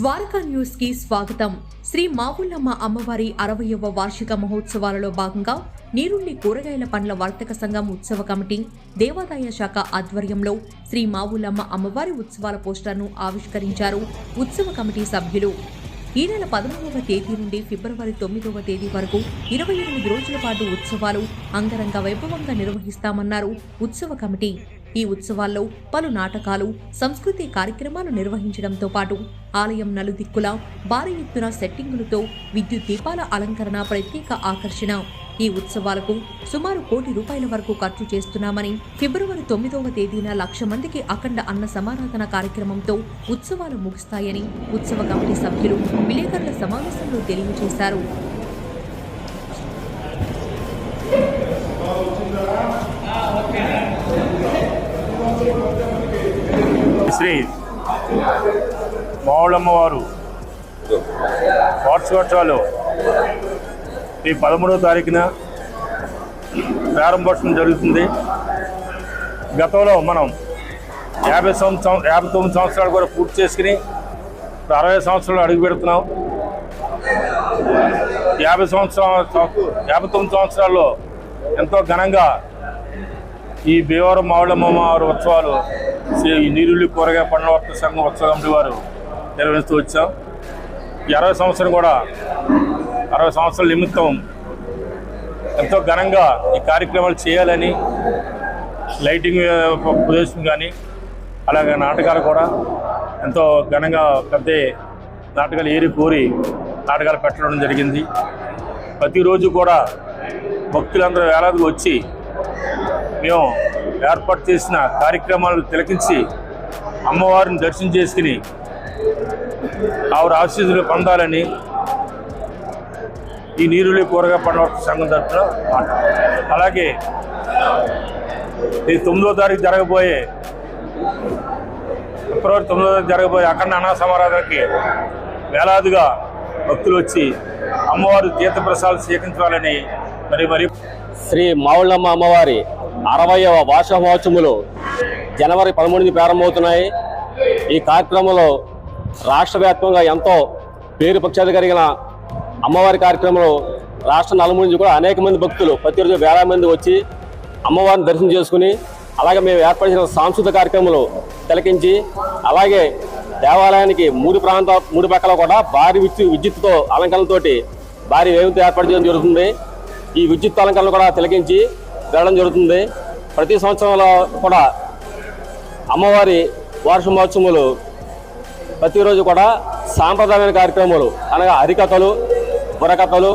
ద్వారకా న్యూస్కి స్వాగతం. శ్రీ మావుల్లమ్మ అమ్మవారి అరవయవ వార్షిక మహోత్సవాలలో భాగంగా నీరుల్లి కూరగాయల పండ్ల వర్తక సంఘం ఉత్సవ కమిటీ దేవాదాయ శాఖ ఆధ్వర్యంలో శ్రీ మావుల్లమ్మ అమ్మవారి ఉత్సవాల పోస్టర్ను ఆవిష్కరించారు ఉత్సవ కమిటీ సభ్యులు. ఈ నెల పదమూడవ తేదీ నుండి ఫిబ్రవరి తొమ్మిదవ తేదీ వరకు ఇరవై ఎనిమిది రోజుల పాటు ఉత్సవాలు అంగరంగ వైభవంగా నిర్వహిస్తామన్నారు ఉత్సవ కమిటీ. ఈ ఉత్సవాల్లో పలు నాటకాలు సంస్కృతి కార్యక్రమాలు నిర్వహించడంతో పాటు ఆలయం నలుదిక్కుల భారీ ఎత్తున సెట్టింగులతో విద్యుత్ దీపాల అలంకరణ ప్రత్యేక ఆకర్షణ. ఈ ఉత్సవాలకు సుమారు కోటి రూపాయల వరకు ఖర్చు చేస్తున్నామని ఫిబ్రవరి తొమ్మిదవ తేదీన లక్ష మందికి అఖండ అన్న సమారాధన కార్యక్రమంతో ఉత్సవాలు ముగుస్తాయని ఉత్సవ కమిటీ సభ్యులు విలేకరుల సమావేశంలో తెలియజేశారు. మావుళ్ళమ్మవారు వార్షికోత్సవాలు. ఈ పదమూడవ తారీఖున ప్రారంభోత్సవం జరుగుతుంది. గతంలో మనం యాభై సంవత్సరం యాభై తొమ్మిది సంవత్సరాలు కూడా పూర్తి చేసుకుని అరవై సంవత్సరాలు అడుగు పెడుతున్నాం. యాభై సంవత్సరం యాభై తొమ్మిది సంవత్సరాల్లో ఎంతో ఘనంగా ఈ భీమవరం మావుళ్ళమ్మ వారి ఉత్సవాలు శ్రీ నీరుల్లి కూరగాయ పండ్ల వర్త సంఘం ఉత్సవ వారు. నిర్వహిస్తూ వచ్చాం. ఈ అరవై సంవత్సరం కూడా అరవై సంవత్సరాల నిమిత్తం ఎంతో ఘనంగా ఈ కార్యక్రమాలు చేయాలని లైటింగ్ ప్రదేశం కానీ అలాగే నాటకాలు కూడా ఎంతో ఘనంగా పెద్ద నాటకాలు ఏరి కోరి నాటకాలు పెట్టడం జరిగింది. ప్రతిరోజు కూడా భక్తులందరూ వేలాదిగా వచ్చి మేము ఏర్పాటు చేసిన కార్యక్రమాలను తిలకించి అమ్మవారిని దర్శనం చేసుకుని ఆవిడ ఆశీస్సులు పొందాలని ఈ నీరులే కూరగా పండవర్త సంఘం తరఫున అలాగే ఈ తొమ్మిదో తారీఖు జరగబోయే ఫిబ్రవరి తొమ్మిదో తారీఖు జరగబోయే అఖండ అనా సమారాధనకి వేలాదిగా భక్తులు వచ్చి అమ్మవారి తీర్థప్రసాదాలు స్వీకరించాలని మరి మరి శ్రీ మావుళ్ళమ్మ అమ్మవారి అరవయవ వార్షిక మహోత్సవములు జనవరి పదమూడుని ప్రారంభమవుతున్నాయి. ఈ కార్యక్రమంలో రాష్ట్ర వ్యాప్తంగా ఎంతో పేరు పక్షాలు కలిగిన అమ్మవారి కార్యక్రమంలో రాష్ట్ర నలుమూల నుంచి కూడా అనేక మంది భక్తులు ప్రతిరోజు వేల మంది వచ్చి అమ్మవారిని దర్శనం చేసుకుని అలాగే మేము ఏర్పరిచిన సాంస్కృతిక కార్యక్రమాలు తిలకించి అలాగే దేవాలయానికి మూడు ప్రాంత మూడు పక్కల కూడా భారీ విద్యుత్ విద్యుత్తుతో అలంకరణతోటి భారీ వేగంతో ఏర్పాటు చేయడం జరుగుతుంది. ఈ విద్యుత్ అలంకరణ కూడా తిలకించి వెళ్ళడం జరుగుతుంది. ప్రతి సంవత్సరంలో కూడా అమ్మవారి వార్ష మహోత్సవములు ప్రతిరోజు కూడా సాంప్రదాయమైన కార్యక్రమాలు అనగా హరికథలు బుర్రకథలు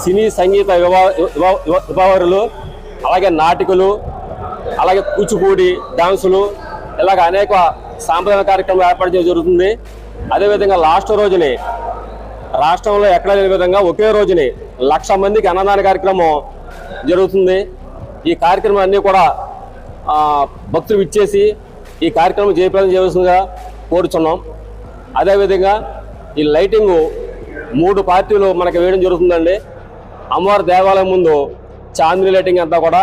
సినీ సంగీత విభా విభా- విభావరులు అలాగే నాటికలు అలాగే కూచిపూడి డాన్సులు ఇలాగ అనేక సాంప్రదాయ కార్యక్రమాలు ఏర్పాటు చేయడం జరుగుతుంది. అదేవిధంగా లాస్ట్ రోజుని రాష్ట్రంలో ఎక్కడ లేని విధంగా ఒకే రోజుని లక్ష మందికి అన్నదాన కార్యక్రమం జరుగుతుంది. ఈ కార్యక్రమం అన్నీ కూడా భక్తులు ఇచ్చేసి ఈ కార్యక్రమం జయప్రదం చేయవలసిందిగా కోరుచున్నాం. అదేవిధంగా ఈ లైటింగ్ మూడు పార్టీలు మనకి వేయడం జరుగుతుందండి. అమ్మవారి దేవాలయం ముందు చాందిని లైటింగ్ అంతా కూడా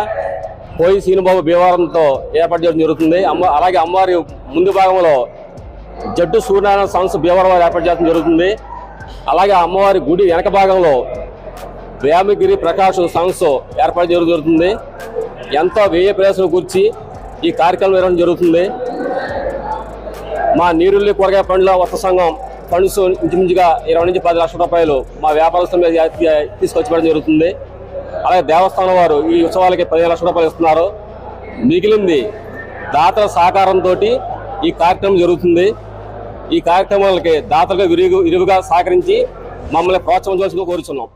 పోయి సీనుబాబు భీమవరంతో ఏర్పాటు చేయడం జరుగుతుంది. అమ్మ అలాగే అమ్మవారి ముందు భాగంలో జట్టు సూర్యనారాయణ సంస్థ భీమవరం వారు ఏర్పాటు చేయడం జరుగుతుంది. అలాగే అమ్మవారి గుడి వెనక భాగంలో వ్యామగిరి ప్రకాష్ సంస్థ ఏర్పాటు చేయడం జరుగుతుంది. ఎంతో వ్యయ ప్రయాసం కూర్చి ఈ కార్యక్రమం నిర్వహణ జరుగుతుంది. మా నీరుల్లి కూరగాయ పండ్ల వర్త సంఘం ఫండ్స్ ఇంచుమించుగా ఇరవై నుంచి పది లక్షల రూపాయలు మా వ్యాపారస్తుల మీద తీసుకొచ్చి జరుగుతుంది. అలాగే దేవస్థానం వారు ఈ ఉత్సవాలకి పదిహేను లక్షల రూపాయలు ఇస్తున్నారు. మిగిలింది దాతల సహకారంతో ఈ కార్యక్రమం జరుగుతుంది. ఈ కార్యక్రమాలకి దాతలుగా విరిగు విరివిగా సహకరించి మమ్మల్ని ప్రోత్సహించవలసిందిగా కోరుచున్నాం.